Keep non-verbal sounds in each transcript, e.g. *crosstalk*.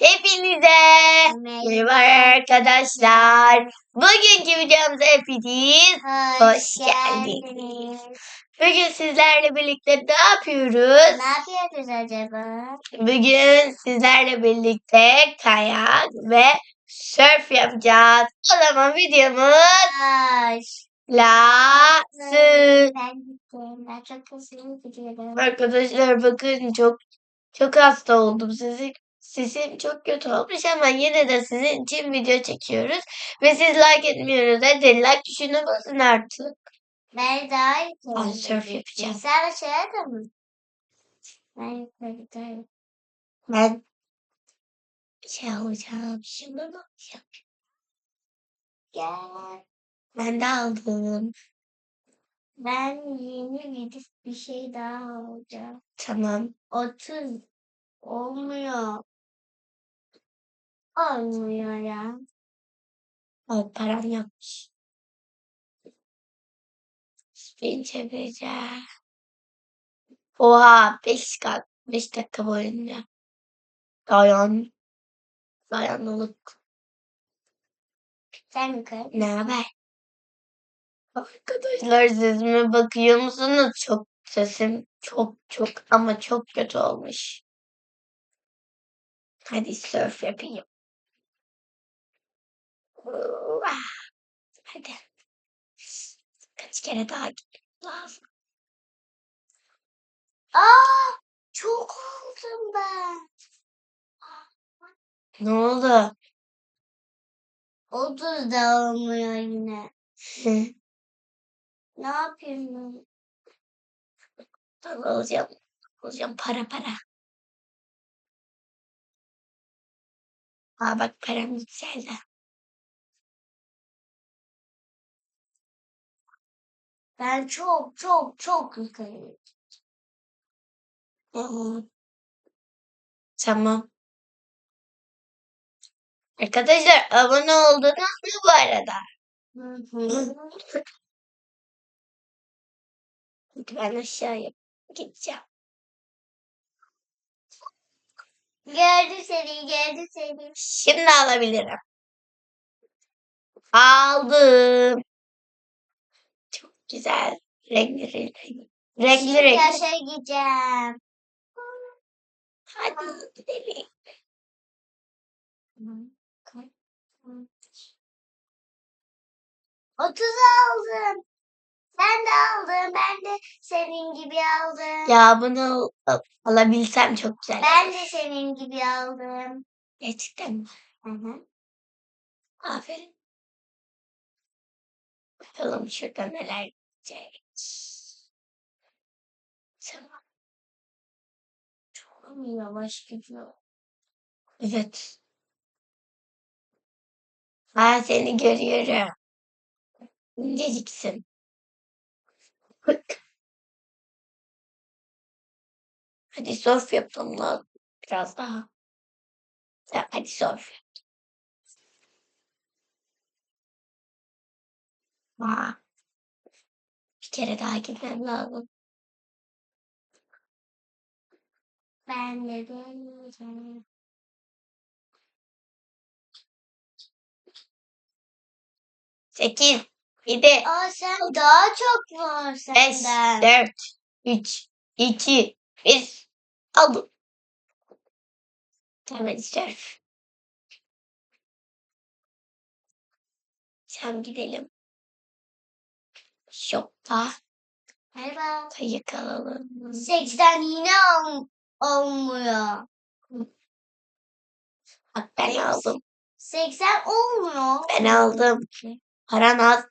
Hepinize merhaba arkadaşlar. Bugünkü videomuza hepiniz Hoş geldiniz. Bugün sizlerle birlikte ne yapıyoruz? Ne yapıyoruz acaba? Bugün sizlerle birlikte kayak ve surf yapacağız. O zaman videomuz Hoş. lasın. Ben gittim. Ben çok hızlı gidiyorum. Arkadaşlar bakın çok çok hasta oldum. Sizin sesim çok kötü olmuş ama yine de sizin için video çekiyoruz. Ve siz like etmiyoruz. Hadi like tuşuna basın artık. Ben daha iyi surf yapacağım. Sen aşağıda mı? Ben yukarıdayım. Ben şey alacağım. Şimdi ne yapacağım? Gel. Ben de aldım. Ben yeni gidip bir şey daha alacağım. Tamam. 30 olmuyor. Olmuyor ya. Al param yokmuş. Spin çevireceğim. Oha 5 kat 5 dakika boyunca. Dayan. Dayanlılık. Sen yukarı. Ne haber? Arkadaşlar sesime bakıyor musunuz? Çok sesim çok çok ama çok kötü olmuş. Hadi surf yapayım. Hadi. Kaç kere daha gitmem lazım. Aa, çok oldum ben. Ne oldu? 30 da olmuyor yine. Ne yapayım? Ben alacağım. Alacağım para para. Aa bak param yükseldi. Ben çok çok çok yukarı. Hı. Tamam. Arkadaşlar abone oldunuz mu bu arada? Ben aşağıya gideceğim. Gördü seni, gördü seni. Şimdi alabilirim. Aldım. Güzel. Renkli renkli. Renkli renkli. aşağı gideceğim. Hadi gidelim. 30 aldım. Ben de aldım. Ben de senin gibi aldım. Ya bunu al- alabilsem çok güzel. Ben de senin gibi aldım. Gerçekten mi? Hı hı. Aferin. Bakalım şurada neler gidecek. Tamam. Çok yavaş gidiyor. Evet. Ha seni görüyorum. İnceciksin. Hadi surf yapalım lazım. Biraz daha. Ya, hadi surf. yap. Bir kere daha gitmem lazım. Ben de deneyeceğim. Sekiz, yedi, Aa sen daha çok var beş, senden. dört, üç, iki, bir. Aldım. Tamam surf. Sen gidelim. Şopta Merhaba. kayık alalım. 80 yine ol olmuyor. Bak ben aldım. 80 olmuyor. Ben aldım. Paran az.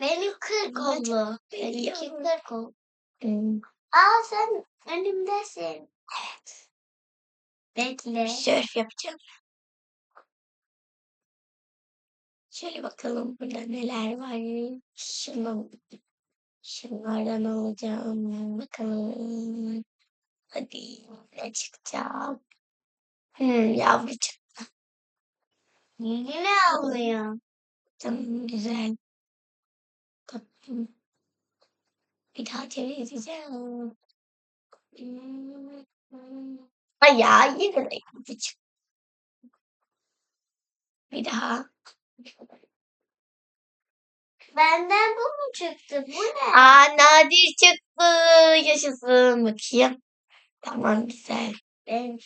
Benim 40 Ama oldu. Benimki. 40 oldu. Aa sen önümdesin. Evet. Bekle. Surf yapacağım. Şöyle bakalım burada neler var. Şundan, şunlardan alacağım. Bakalım. Hadi ne çıkacak? Hmm, yavru çıktı. Yine almıyor. Tamam güzel. Kapım. Bir daha çevireceğim. Ay ya yine de küçük. Bir daha. Benden bu mu çıktı? Bu ne? Aa nadir çıktı. Yaşasın bakayım. Tamam güzel. Ben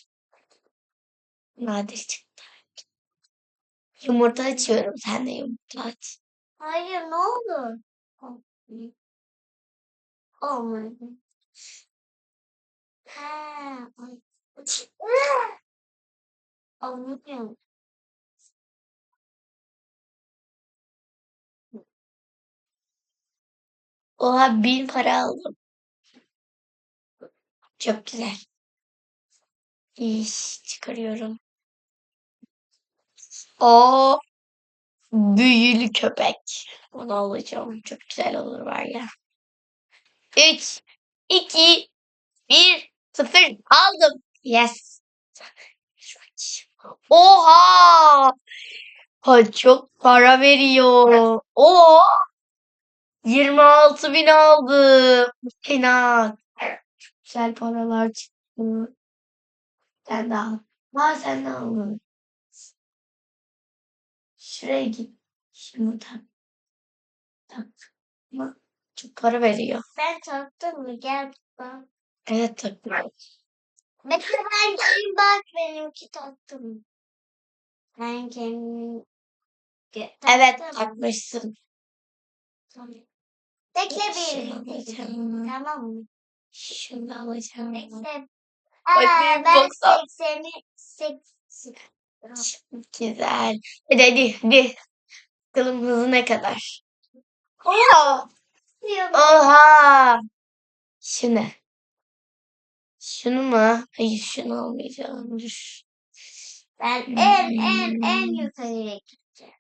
Nadir çıktı. Yumurta açıyorum. Sen de yumurta aç. Hayır ne olur? Olmadı. Ha, ay. Oha bin para aldım. Çok güzel. İş çıkarıyorum. O büyülü köpek. Onu alacağım. Çok güzel olur var ya. 3, 2, 1, 0 aldım. Yes. Oha! Ha, çok para veriyor. O 26 bin aldım. Fena. Güzel paralar çıktı. Sen de al. Ha sen de al. Şuraya git. Şunu tak. Tak. Ama Çok para veriyor. Ben taktım mı? Gel bak. Evet tak. Bekle ben geleyim bak benimki taktım. Ben kendim Evet taktım. takmışsın. Tamam. Bekle bir. Tamam mı? Şunu alacağım. Bekle. Bakayım, Aa, ben baksana. 80'i 80. Çok güzel. Hadi hadi hadi. Bakalım hızı ne kadar? Oha! *laughs* Oha! Şu ne? Şunu mu? Hayır şunu almayacağım. Dur. Ben en en en Hmm. yukarıya gideceğim.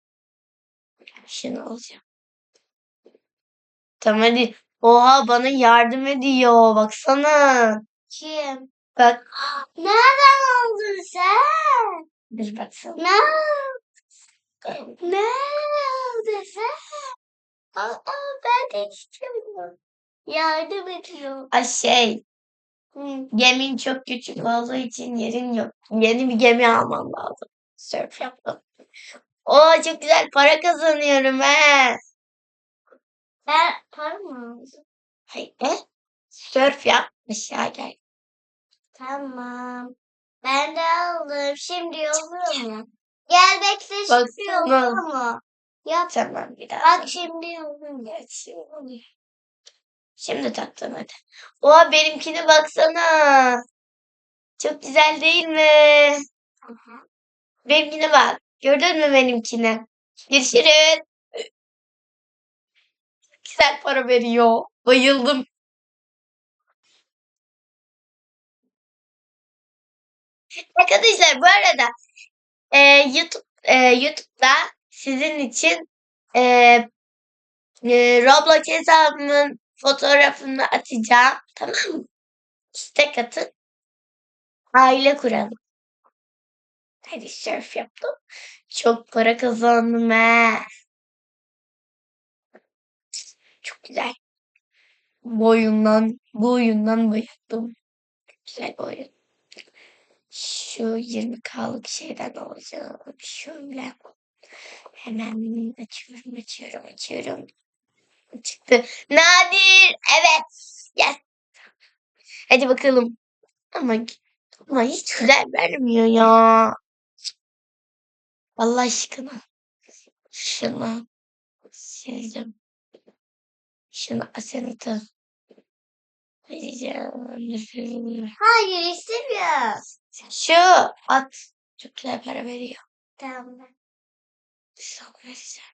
Şunu alacağım. Tamam hadi. Oha bana yardım ediyor. Baksana. Kim? Bak. Nereden aldın sen? Dur baksana. Ne? Ne aldın sen? Aa, ben de. Yardım ediyor. Ay şey. Gemin çok küçük olduğu için yerin yok. Yeni bir gemi almam lazım. Surf yaptım. Oo çok güzel para kazanıyorum he. Ben para mı? Hayır. Ne? Surf yap. Aşağı gel. Tamam. Ben de aldım. Şimdi yolluyorum ya. Gel bekle şimdi sana. yolluyorum mu? Yap. Tamam bir daha. Bak şimdi yolluyorum. Evet, şimdi oluyor. Şimdi taktım hadi. Oha benimkine baksana. Çok güzel değil mi? Benimkine bak. Gördün mü benimkini? Görüşürüz. Güzel para veriyor. Bayıldım. Arkadaşlar bu arada e, YouTube e, YouTube'da sizin için e, e, Roblox hesabımın fotoğrafını atacağım. Tamam mı? İstek atın. Aile kuralım. Hadi surf yaptım. Çok para kazandım he. Çok güzel. Bu oyundan, bu oyundan bayıldım. Güzel bir oyun. Şu 20K'lık şeyden alacağım. Şöyle. Hemen açıyorum, açıyorum, açıyorum. Çıktı. Nadir. Evet. Yes. Hadi bakalım. Ama, ama hiç güzel vermiyor ya. Allah aşkına. Şunu sildim. Şunu. Vereceğim. Hayır istemiyorum. Şu at. Çok güzel para veriyor. Tamam. Nasıl vereceğim?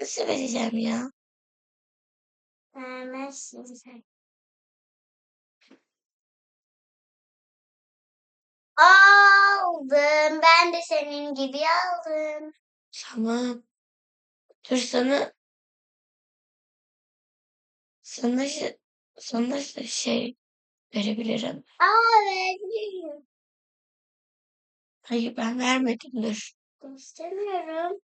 Nasıl vereceğim ya? Vermezsin sen. Aldım. Ben de senin gibi aldım. Tamam. Dur sana sana, sana şey verebilirim. Aa verebilirim. Hayır ben vermedim dur. İstemiyorum.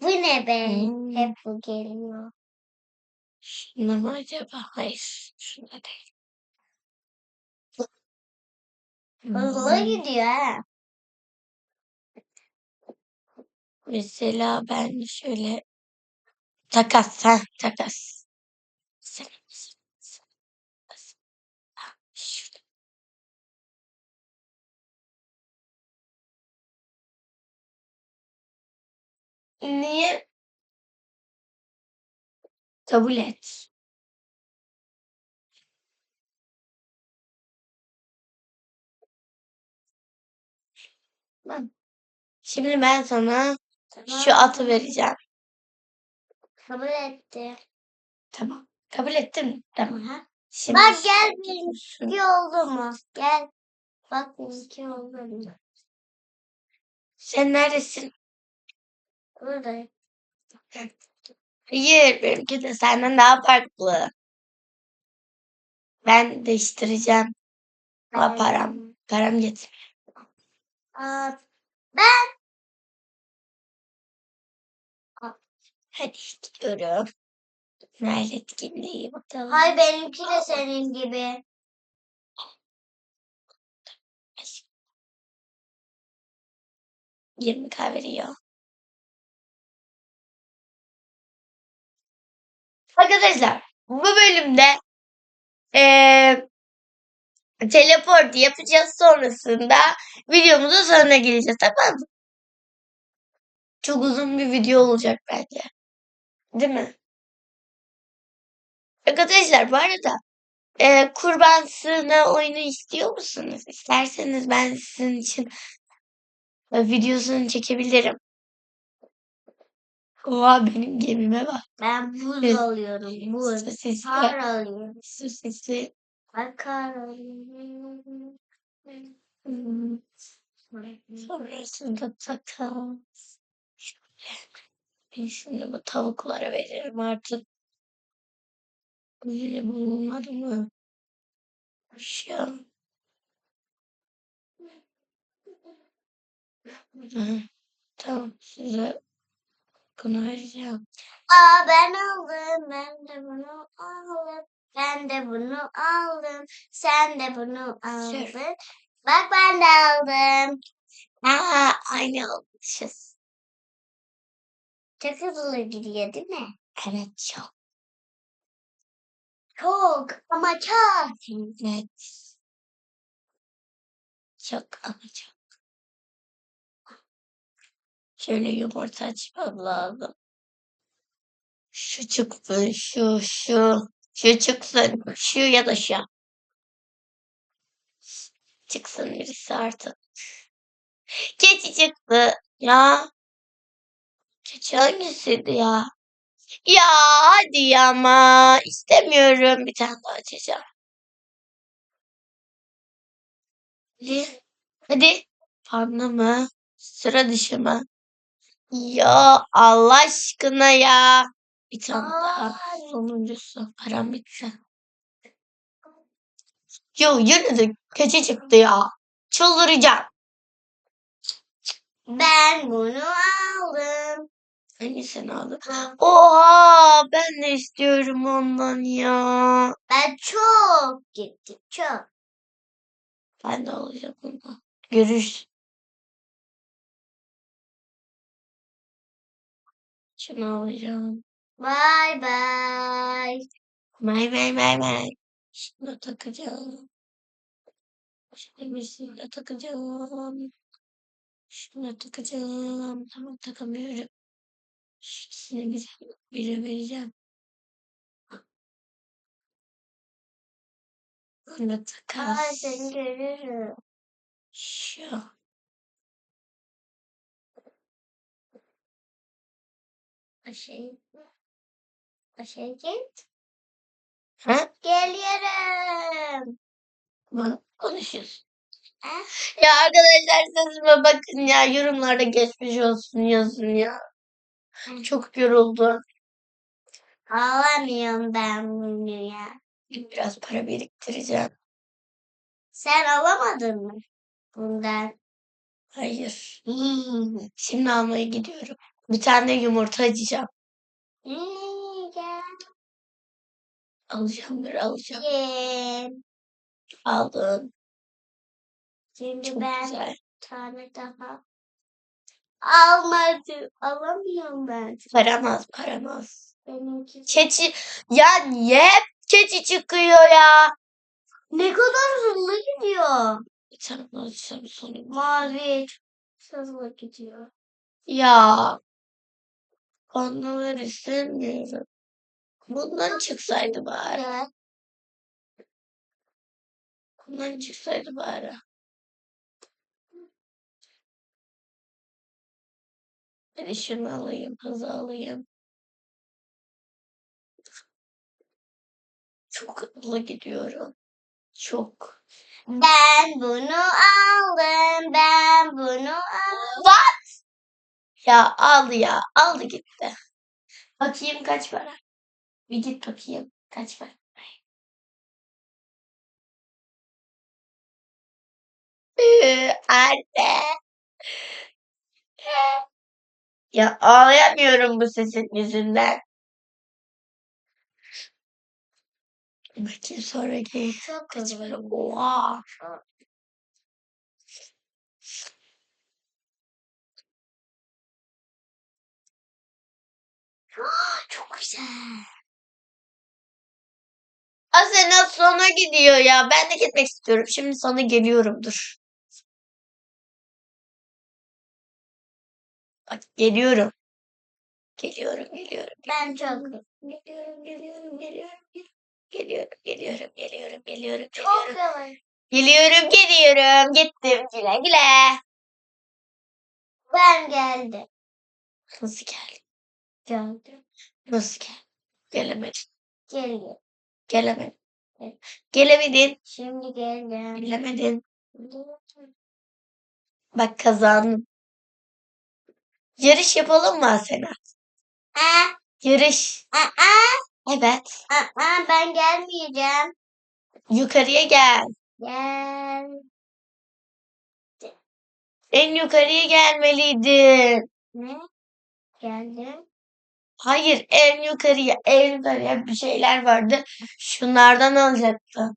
Bu ne be? Hmm. Hep bu geliyor. Şuna mı acaba? Hayır. Şuna değil. Hızlı hmm. gidiyor ha. Mesela ben şöyle takas ha takas. Niye? Kabul et. Tamam. Şimdi ben sana şu atı vereceğim. Kabul etti. Tamam. Kabul ettin mi? Tamam. Aha. Şimdi Bak gel benimki oldu mu? Gel. Bak benimki oldu mu? Sen neredesin? Buradayım. Hayır, benimki de senden daha farklı. Ben değiştireceğim. Ama param, param yetmiyor. Aa, ben Hadi gidiyorum. Nerede etkinliği bakalım. Hay benimki de senin gibi. Yirmi k veriyor. Arkadaşlar bu bölümde eee teleport yapacağız sonrasında videomuzun sonuna geleceğiz tamam mı? Çok uzun bir video olacak bence. Değil mi? Arkadaşlar bu arada eee kurban sığınağı oyunu istiyor musunuz? İsterseniz ben sizin için e, videosunu çekebilirim. Oha benim gemime bak. Ben buz Evet. alıyorum. Buz. Sosisli, Kar alıyorum. sosisli. Ay kar alıyorum. Hmm, Sonrasında takalım. Şöyle. Şimdi bu tavuklara veririm artık. Böyle bulunmadı mı? Hı, Tamam size bunu vereceğim. Aa ben aldım. Ben de bunu aldım. Ben de bunu aldım. Sen de bunu aldın. Bak ben de aldım. Aa, aynı olmuşuz. Çok hızlı gidiyor değil mi? Evet çok. Çok ama çok. Evet. Çok ama çok. Şöyle yumurta açmam lazım. Şu çıksın, şu, şu. Şu çıksın, şu ya da şu. Çıksın birisi artık. Keçi çıktı. Ya. Keçi hangisiydi ya? Ya hadi ama. istemiyorum. Bir tane daha açacağım. Hadi. Hadi. Panda mı? Sıra dışı mı? Ya Allah aşkına ya. Bir tane daha. Sonuncusu. Param bitti. Yo yine de keçi çıktı ya. Çıldıracağım. Ben bunu aldım. Hangisini aldın? Oha ben de istiyorum ondan ya. Ben çok gittim. Çok. Ben de alacağım onu. Görüş. Şunu alacağım. Bye bye. May may may may. Şunu takacağım. Şunu takacağım. Şunu takacağım. Tamam takamıyorum. Şunu bir bire vereceğim. Bunu Ay takas. seni görürüm. Şu. Aşağı. Aşağı git. Ha? Geliyorum. Bana konuşuyorsun. Ya arkadaşlar sesime bakın ya. Yorumlarda geçmiş olsun yazın ya. Çok yoruldu. Alamıyorum ben bunu ya. Biraz para biriktireceğim. Sen alamadın mı? Bundan. Hayır. Hmm. Şimdi almaya gidiyorum. Bir tane yumurta açacağım. Hmm, gel. Alacağım bir alacağım. Gel. Aldım. Şimdi Çok ben güzel. bir tane daha almadım. Alamıyorum ben. Param az, param az. Benimki. Keçi, ya niye keçi çıkıyor ya? Ne kadar hızlı gidiyor. Sen nasıl sonu? Mavi çok hızlı gidiyor. Ya. Onları istemiyorum. Bundan çıksaydı bari. Bundan çıksaydı bari. Şunu alayım, hızlı alayım. Çok hızlı gidiyorum. Çok. Ben bunu aldım. Ben bunu aldım. What? Ya aldı ya. Aldı gitti. Bakayım kaç para. Bir git bakayım kaç para. Anne. *laughs* Ya ağlayamıyorum bu sesin yüzünden. Bakayım sonraki. Çok Kaç hızlı. para? Oha. Çok güzel. Asena sona gidiyor ya. Ben de gitmek istiyorum. Şimdi sana geliyorum. Dur. Bak geliyorum. Geliyorum, geliyorum. Ben çok Geliyorum, geliyorum, geliyorum. Geliyorum, geliyorum, geliyorum, geliyorum, çok geliyorum. yavaş. Geliyorum, geliyorum. Gittim. Güle güle. Ben geldim. Nasıl geldin? Geldim. Nasıl geldin? Gelemedin. Geliyor. Gelemedin. Gelemedin. Şimdi geldim. Gelemedin. Bak kazandım. Yarış yapalım mı Asena? Aa, Yarış. aa, Evet. aa, ben gelmeyeceğim. Yukarıya gel. Gel. En yukarıya gelmeliydin. Ne? Geldim. Hayır, en yukarıya, en yukarıya bir şeyler vardı. Şunlardan alacaktım.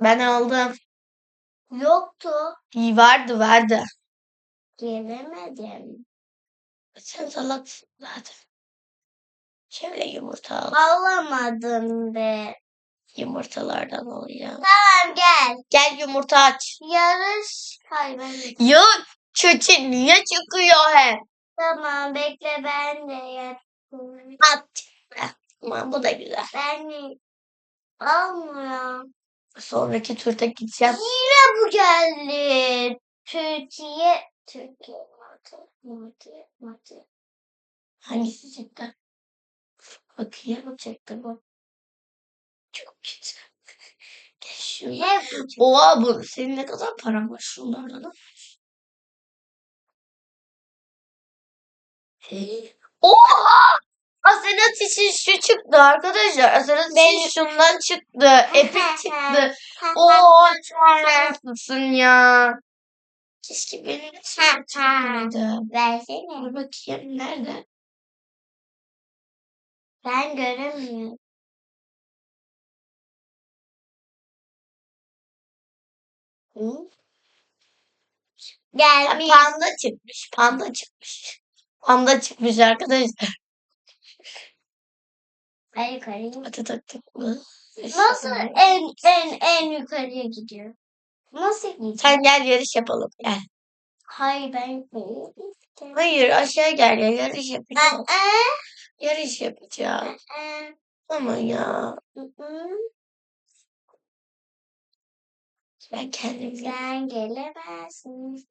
Ben aldım. Yoktu. İyi vardı, vardı. Gelemedim. Sen salaksın zaten. Şöyle yumurta al. Alamadım be. Yumurtalardan alacağım. Tamam gel. Gel yumurta aç. Yarış. De- Ya çöçü niye çıkıyor hep? Tamam bekle ben de yapayım. At. Aman bu da güzel. Ben de almıyor. Sonraki turda gideceğim. Yine bu geldi. Türkiye. Türkiye. Matı. Matı. Matı. Hangisi çıktı? Bakayım çıktı bu. Çok güzel. *laughs* Çıktı. Oha bu. Senin ne kadar paran var şunlardan? da? Hey. Oha! Asenat için şu çıktı arkadaşlar. Asenat için şundan çıktı. Epic çıktı. Oo çok şanslısın ya. Keşke benim şundan çıktıydı. Versene. Dur bakayım nerede? Ben göremiyorum. Hı? Gelmiş. Ya, panda çıkmış. Panda çıkmış. Panda çıkmış arkadaşlar. Ben yukarıya Atı taktık mı? Nasıl en en en yukarıya gidiyor? Nasıl gidiyor? Sen gel yarış yapalım. Gel. Hayır ben. Hayır aşağı gel ya yarış yapacağız. Yarış yapacağız. Ama ya ben kendim. Sen gelemezsin.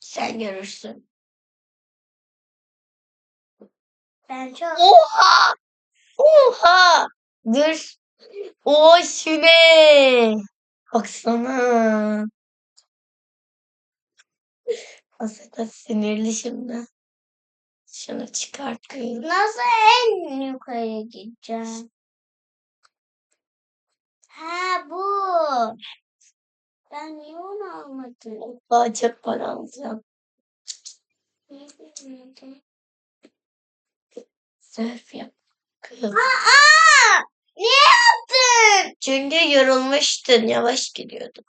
Sen görürsün. Ben çok Oha! Oha! Dur. O şu ne? Baksana. Aslında sinirli şimdi. Şunu çıkartıyorum. nasıl en yukarıya gideceğim? Ha bu. Ben niye onu almadım? Daha çok para alacağım. Sörf yap. Kız. Aa! Niye yaptın? Çünkü yorulmuştun. Yavaş gidiyordun.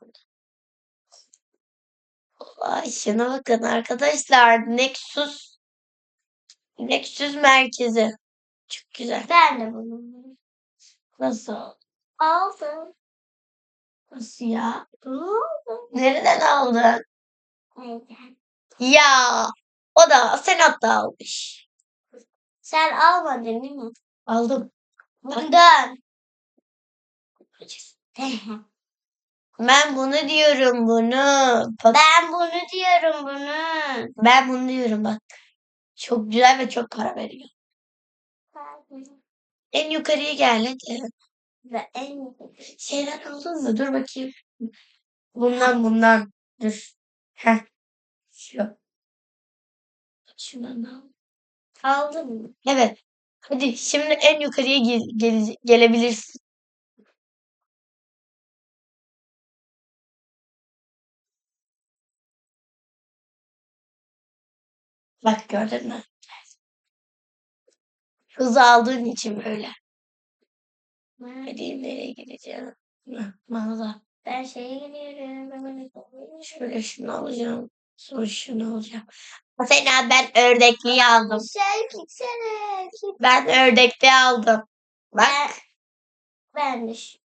Ay şuna bakın arkadaşlar. Nexus Nexus merkezi. Çok güzel. Ben de bunu Nasıl? aldım. Nasıl ya? Aldım. Nereden aldın? Neyden? Ya o da Senat da almış. Sen almadın değil mi? Aldım. Bundan. Ben bunu diyorum bunu. Bak ben bunu diyorum bunu. ben bunu diyorum bak. Çok güzel ve çok para veriyor. En yukarıya gel hadi. Ve en Şeyler aldın mı? Dur bakayım. Bundan bundan. Dur. Heh. Şu. Şundan al. aldın mı? Evet. Hadi şimdi en yukarıya gel, gele- gelebilirsin. Bak gördün mü? Hız aldığın için böyle. Hadi nereye gideceğim? Mağaza. Ben şeye gidiyorum. Şöyle şunu alacağım. Sonra şunu alacağım. Mesela ben ördekliyi aldım. Güzel piksel. Ben ördekli aldım. Bak. Ben, ben de şu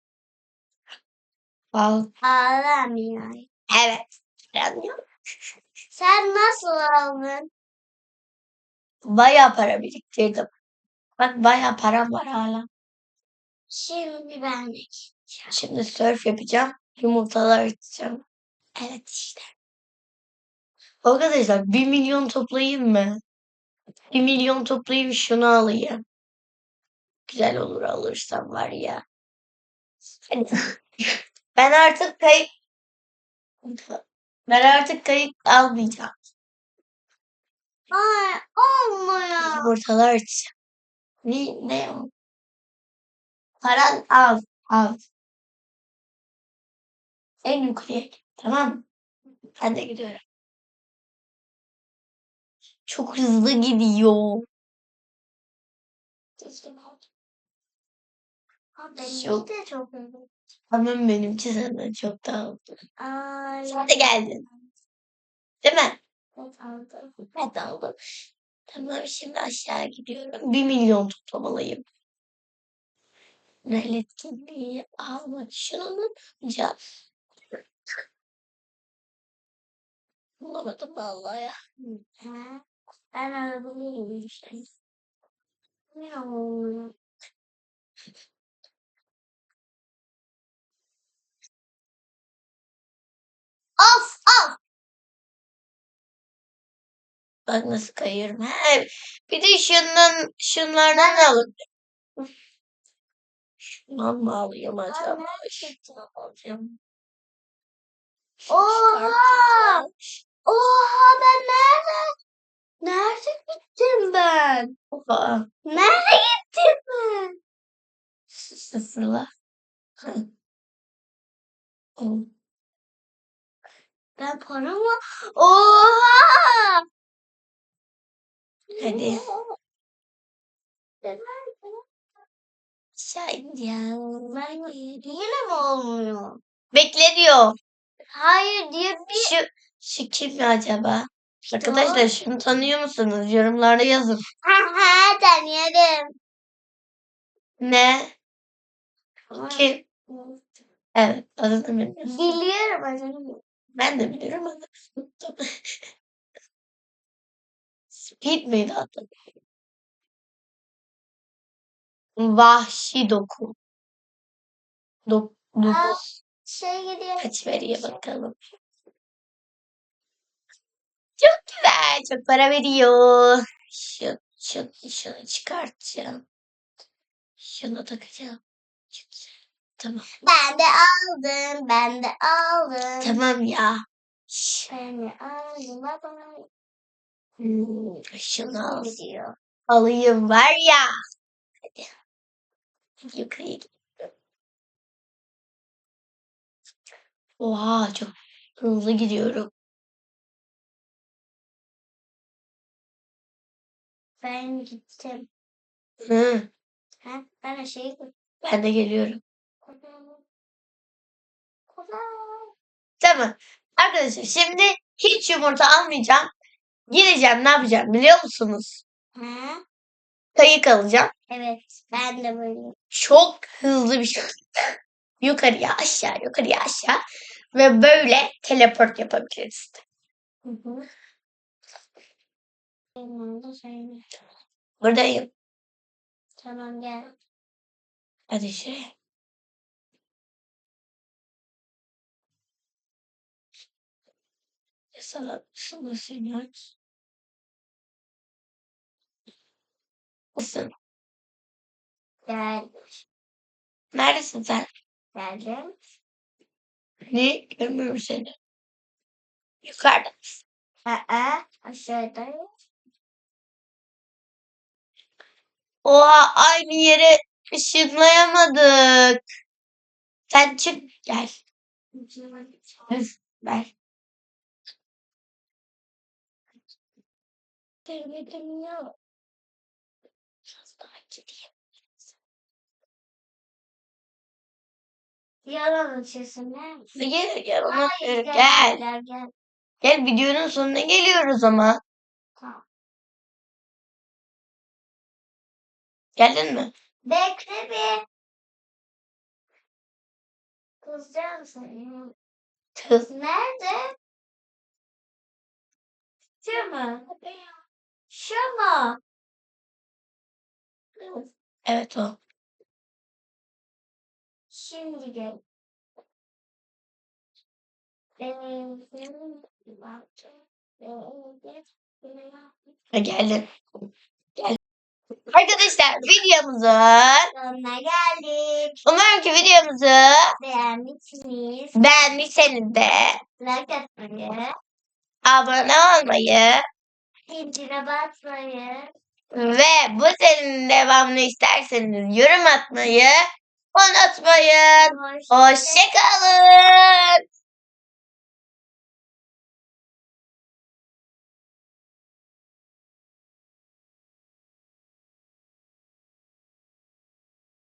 Al. ağlamıyorum. Evet. Anlıyorum. Sen nasıl aldın? Bayağı para biriktirdim. Bak bayağı param var hala. Şimdi ben de. Şimdi surf yapacağım. Yumurtalar açacağım. Evet işte. Arkadaşlar bir milyon toplayayım mı? Bir milyon toplayayım şunu alayım. Güzel olur alırsam var ya. Hani *laughs* ben artık kayık ben artık kayık almayacağım. Ay olmuyor. Yumurtalar açacağım. Ne, ne o? Paran al. Al. En yukarıya git. Tamam mı? Ben de gidiyorum. Çok hızlı gidiyor. Benimki de çok hızlı. Tamam benimki senden çok daha hızlı. Ay. De geldin. Değil mi? Evet, aldım. De aldım. Tamam şimdi aşağı gidiyorum. Bir milyon toplamalıyım. Rel etkinliği almak onu yapacağım. Bulamadım vallahi ya. Ben arabalıyım işte. Ne olmuyor? Of of. Bak nasıl kayıyorum. He, bir de şundan, şunlardan alın. Şundan mı alayım acaba? Şundan alacağım. Oha! Oha ben nerede? Nerede gittim ben? Oha. Nerede gittim ben? Sıfırla. Ben paramı... Oha! Hadi. Aşağı ineceğim. Ben yine mi olmuyor? Bekle diyor. Hayır diye bir... Şu, şu kim acaba? Arkadaşlar şunu tanıyor musunuz? Yorumlarda yazın. Ha tanıyorum. Ne? Kim? Evet adını bilmiyorum. Biliyorum adını. Ben de biliyorum ama unuttum. *laughs* Speed miydi adı? Vahşi doku. Dok Aa. dokuz. Şey gidiyor. Kaç veriyor bakalım. Çok güzel. Çok para veriyor. Şu, şu, şunu çıkartacağım. Şunu takacağım. Çok güzel. Tamam. Ben de aldım. Ben de aldım. Tamam ya. Şş, Ben de aldım. Baba. hmm, Şunu al. Gidiyor. Alayım var ya. Hadi. Yukarıya gidiyorum. Oha çok hızlı gidiyorum. Ben gittim. Hı, Ha, ben de şey ben de geliyorum. Tamam. Arkadaşlar şimdi Hiç yumurta almayacağım. Gideceğim ne yapacağım biliyor musunuz? Ha? Kayık alacağım. Evet. Ben de böyle. Çok hızlı bir şekilde *laughs* yukarıya aşağı yukarıya aşağı ve böyle teleport yapabiliriz. Hı hı. De söyle. Buradayım. Tamam gel. Hadi şuraya. Sana sana seni Nasılsın? Gel. Neredesin sen? Geldim. Ne? Görmüyorum seni. Yukarıda. Aa, aşağıdayım. Oha aynı yere ışınlayamadık. Sen çık gel. Ver. Demedim ya. Biraz daha gideyim. Yalan açıyorsun? Gel gel ona Hayır. Gel. Gel gel. Gel videonun sonuna geliyoruz ama. Tamam. Geldin mi? Bekle bir. Kızacağım seni. Kız. Nerede? Şu mu? Şu mu? Evet o. Şimdi gel. Benim Ha, geldin. Gel. Arkadaşlar videomuzun Sonuna geldik. umarım ki videomuzu Beğenmişsiniz. beğendiyseniz de Like atmayı, abone olmayı zincire basmayı, ve bu serinin devamını isterseniz yorum atmayı unutmayın. hoşçakalın. Hoşçakalın.